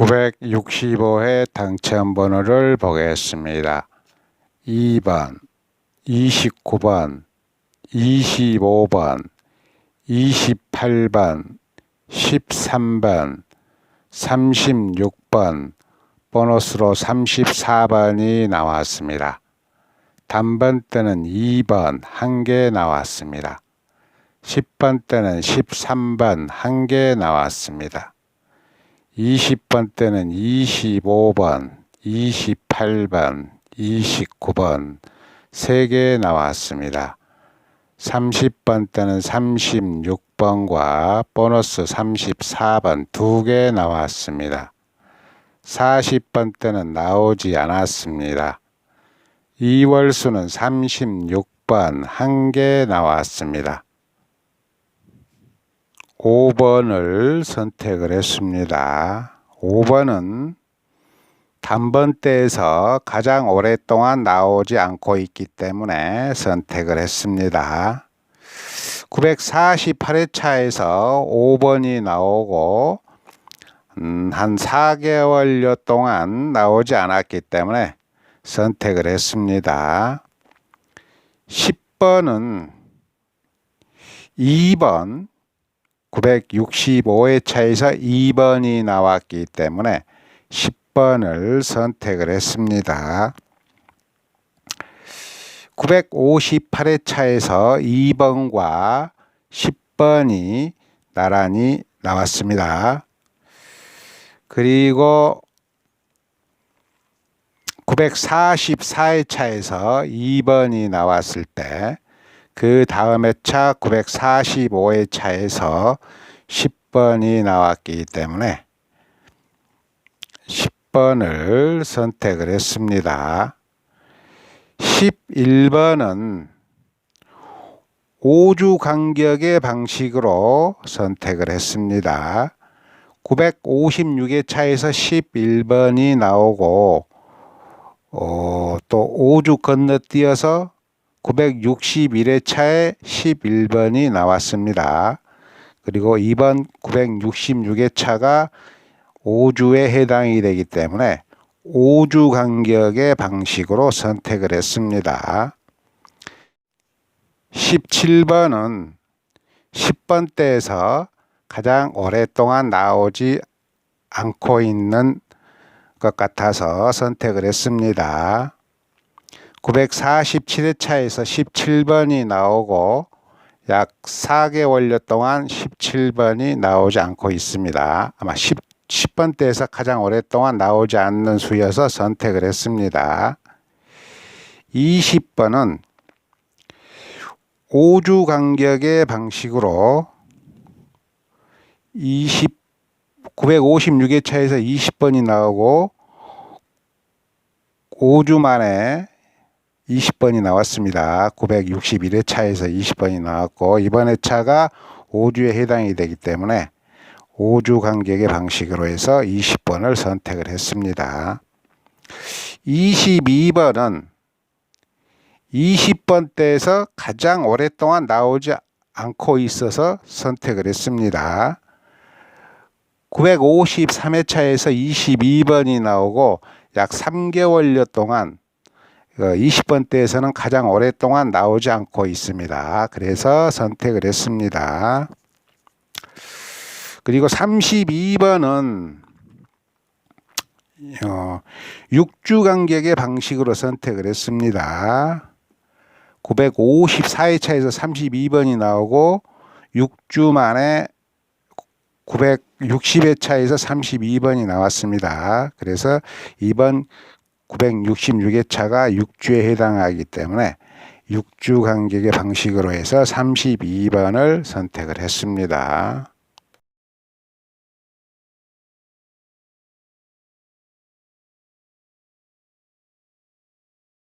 965회 당첨 번호를 보겠습니다. 2번, 29번, 25번, 28번, 13번, 36번, 보너스로 34번이 나왔습니다. 단번 때는 2번 한 개 나왔습니다. 10번 때는 13번 한 개 나왔습니다. 20번 때는 25번, 28번, 29번 세개 나왔습니다. 30번 때는 36번과 보너스 34번 두개 나왔습니다. 40번 때는 나오지 않았습니다. 2월수는 36번 한개 나왔습니다. 5번을 선택을 했습니다. 5번은 단번대에서 가장 오랫동안 나오지 않고 있기 때문에 선택을 했습니다. 948회차에서 5번이 나오고 음, 한 4개월여 동안 나오지 않았기 때문에 선택을 했습니다. 10번은 2번 965회차에서 2번이 나왔기 때문에 10번을 선택을 했습니다. 958회차에서 2번과 10번이 나란히 나왔습니다. 그리고 944회차에서 2번이 나왔을 때 그 다음 회차 945회차에서 10번이 나왔기 때문에 10번을 선택을 했습니다. 11번은 5주 간격의 방식으로 선택을 했습니다. 956회차에서 11번이 나오고 어, 또 5주 건너뛰어서 961회차에 11번이 나왔습니다. 그리고 이번 966회차가 5주에 해당이 되기 때문에 5주 간격의 방식으로 선택을 했습니다. 17번은 10번대에서 가장 오랫동안 나오지 않고 있는 것 같아서 선택을 했습니다. 947회차에서 17번이 나오고 약 4개월여 동안 17번이 나오지 않고 있습니다. 아마 10, 10번대에서 가장 오랫동안 나오지 않는 수여서 선택을 했습니다. 20번은 5주 간격의 방식으로 20, 956회차에서 20번이 나오고 5주 만에 20번이 나왔습니다. 961회 차에서 20번이 나왔고 이번 회차가 5주에 해당이 되기 때문에 5주 간격의 방식으로 해서 20번을 선택을 했습니다. 22번은 20번대에서 가장 오랫동안 나오지 않고 있어서 선택을 했습니다. 953회차에서 22번이 나오고 약 3개월여 동안 20번대에서는 그 가장 오랫동안 나오지 않고 있습니다. 그래서 선택을 했습니다. 그리고 32번은 6주 간격의 방식으로 선택을 했습니다. 954회 차에서 32번이 나오고 6주 만에 960회 차에서 32번이 나왔습니다. 그래서 이번 966회차가 6주에 해당하기 때문에 6주 간격의 방식으로 해서 32번을 선택을 했습니다.